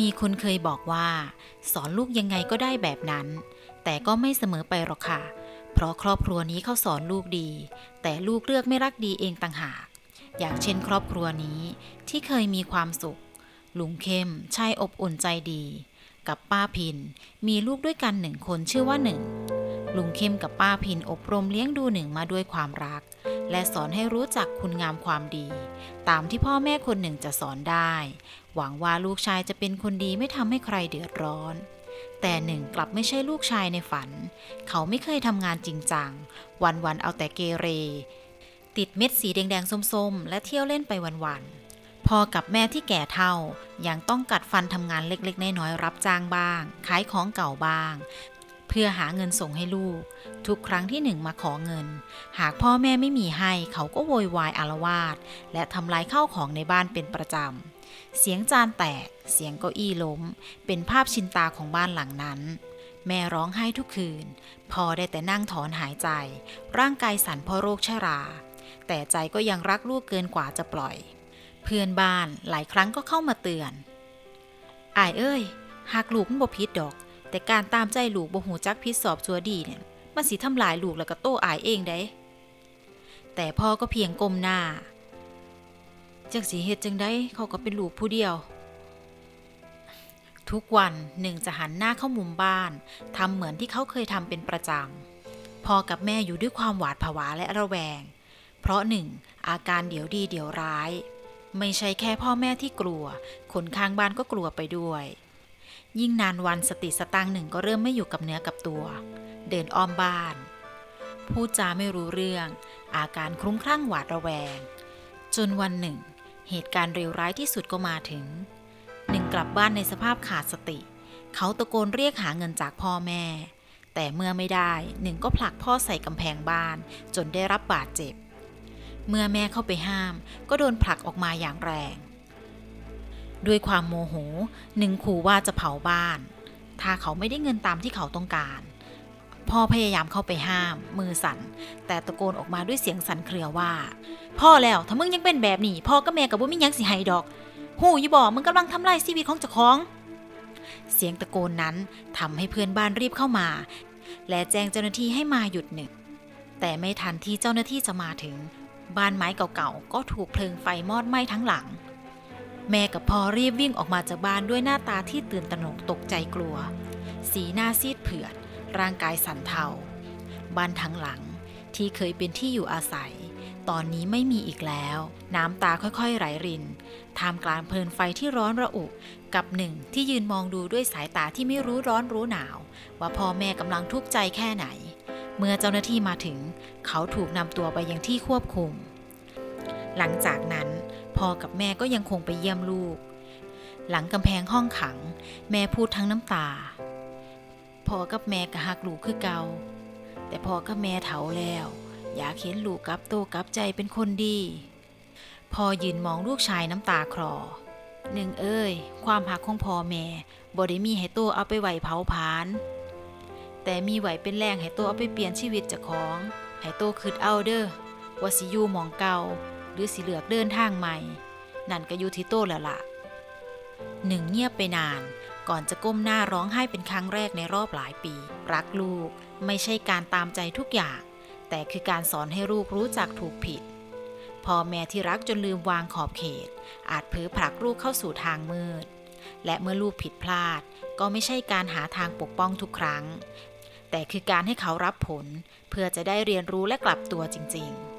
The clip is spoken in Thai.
มีคนเคยบอกว่า สอนลูกยังไงก็ได้แบบนั้น แต่ก็ไม่เสมอไปหรอกค่ะ เพราะครอบครัวนี้เขาสอนลูกดี แต่ลูกเลือกไม่รักดีเองต่างหาก อย่างเช่นครอบครัวนี้ที่เคยมีความสุข ลุงเข้มชายอบอุ่นใจดี กับป้าพิน มีลูกด้วยกันหนึ่งคนชื่อว่าหนึ่งลุงเข้มกับป้าพินอบรมเลี้ยงดูหนึ่งมาด้วยความรัก และสอนให้รู้จักคุณงามความดี ตามที่พ่อแม่คนหนึ่งจะสอนได้ หวังว่าลูกชายจะเป็นคนดีไม่ทำให้ใครเดือดร้อน แต่หนึ่งกลับไม่ใช่ลูกชายในฝัน เขาไม่เคยทำงานจริงจัง วันๆเอาแต่เกเร ติดเม็ดสีแดงๆส้มๆ และเที่ยวเล่นไปวันๆพอกับแม่ที่แก่เท่ายังต้องกัดฟันทำงานเล็กๆ น้อยๆรับจ้างบ้าง ขายของเก่าบ้าง พื่อหาเงินส่งให้ลูก ทุกครั้งที่หนึ่งมาขอเงิน หากพ่อแม่ไม่มีให้เขาก็โวยวายอารวาสและทำลายข้าวของในบ้านเป็นประจำ เสียงจานแตก เสียงเก้าอี้ล้ม เป็นภาพชินตาของบ้านหลังนั้น แม่ร้องไห้ทุกคืน พอได้แต่นั่งถอนหายใจ ร่างกายสั่นเพราะโรคชรา แต่ใจก็ยังรักลูกเกินกว่าจะปล่อย เพื่อนบ้านหลายครั้งก็เข้ามาเตือนอายเอ้ยหากลูกมันบ่ผิดดอก แต่การตามใจลูกบ่หูจักพิษสอบชัวดีเนี่ย มันสิทำลายลูกแล้วก็โต้อายเองได้ แต่พ่อก็เพียงก้มหน้า จักสีเฮ็ดจังได้เขาก็เป็นลูกผู้เดียว ทุกวันหนึ่งจะหันหน้าเข้ามุมบ้านทำเหมือนที่เขาเคยทำเป็นประจำพ่อกับแม่อยู่ด้วยความหวาดผวาและระแวง เพราะหนึ่งอาการเดี๋ยวดีเดี๋ยวร้าย ไม่ใช่แค่พ่อแม่ที่กลัว คนข้างบ้านก็กลัวไปด้วย ยิ่งนานวันสติสตังหนึ่งก็เริ่มไม่อยู่กับเนื้อกับตัว เดินอ้อมบ้าน พูดจาไม่รู้เรื่อง อาการคลุ้มคลั่งหวาดระแวง จนวันหนึ่ง เหตุการณ์เลวร้ายที่สุดก็มาถึง หนึ่งกลับบ้านในสภาพขาดสติ เขาตะโกนเรียกหาเงินจากพ่อแม่ แต่เมื่อไม่ได้หนึ่งก็ผลักพ่อใส่กำแพงบ้าน จนได้รับบาดเจ็บ เมื่อแม่เข้าไปห้าม ก็โดนผลักออกมาอย่างแรง ด้วยความโมโหหนึ่งขู่ว่าจะเผาบ้าน ถ้าเขาไม่ได้เงินตามที่เขาต้องการพ่อพยายามเข้าไปห้าม มือสั่น แต่ตะโกนออกมาด้วยเสียงสั่นเครือว่า พ่อแล้วถ้ามึงยังเป็นแบบนี้พ่อกับแม่กับบ่มียังสิให้ดอก หูอย่บอกมึงกำลังทำลายชีวิตของเจ้าของ เสียงตะโกนนั้นทำให้เพื่อนบ้านรีบเข้ามา และแจ้งเจ้าหน้าที่ให้มาหยุดหนึ่ง แต่ไม่ทันที่เจ้าหน้าที่จะมาถึง บ้านไม้เก่าๆก็ถูกเพลิงไฟมอดไหม้ทั้งหลัง แม่กับพ่อรีบวิ่งออกมาจากบ้านด้วยหน้าตาที่ตื่นตระหนกตกใจกลัว สีหน้าซีดเผือด ร่างกายสั่นเทา บ้านทั้งหลังที่เคยเป็นที่อยู่อาศัย ตอนนี้ไม่มีอีกแล้ว น้ำตาค่อยๆไหลรินท่ามกลางเพลินไฟที่ร้อนระอุ กับหนึ่งที่ยืนมองดูด้วยสายตาที่ไม่รู้ร้อนรู้หนาว ว่าพ่อแม่กำลังทุกข์ใจแค่ไหน เมื่อเจ้าหน้าที่มาถึง เขาถูกนำตัวไปยังที่ควบคุม หลังจากนั้น พ่อกับแม่ก็ยังคงไปเยี่ยมลูก หลังกำแพงห้องขัง แม่พูดทั้งน้ำตาพ่อกับแม่ก็หักลูกคือเก่า แต่พ่อกับแม่เฒ่าแล้ว อยากเห็นลูกกลับโตกลับใจเป็นคนดีพ่อยืนมองลูกชายน้ำตาคลอหนึ่งเอ้ย ความหักของพ่อแม่บ่ได้มีให้โตเอาไปไหวเผาผาญแต่มีไหวเป็นแรงให้โตเอาไปเปลี่ยนชีวิตเจ้าของให้โตคิดเอาเด้อว่าสิอยู่มองเก่า หรือสิเลือกเดินทางใหม่ นั่นก็อยู่ที่โต้แล้วล่ะหนึ่งเงียบไปนาน ก่อนจะก้มหน้าร้องไห้เป็นครั้งแรกในรอบหลายปี รักลูกไม่ใช่การตามใจทุกอย่าง แต่คือการสอนให้ลูกรู้จักถูกผิดพ่อแม่ที่รักจนลืมวางขอบเขต อาจเผลอผลักลูกเข้าสู่ทางมืด และเมื่อลูกผิดพลาด ก็ไม่ใช่การหาทางปกป้องทุกครั้ง แต่คือการให้เขารับผล เพื่อจะได้เรียนรู้และกลับตัวจริง ๆ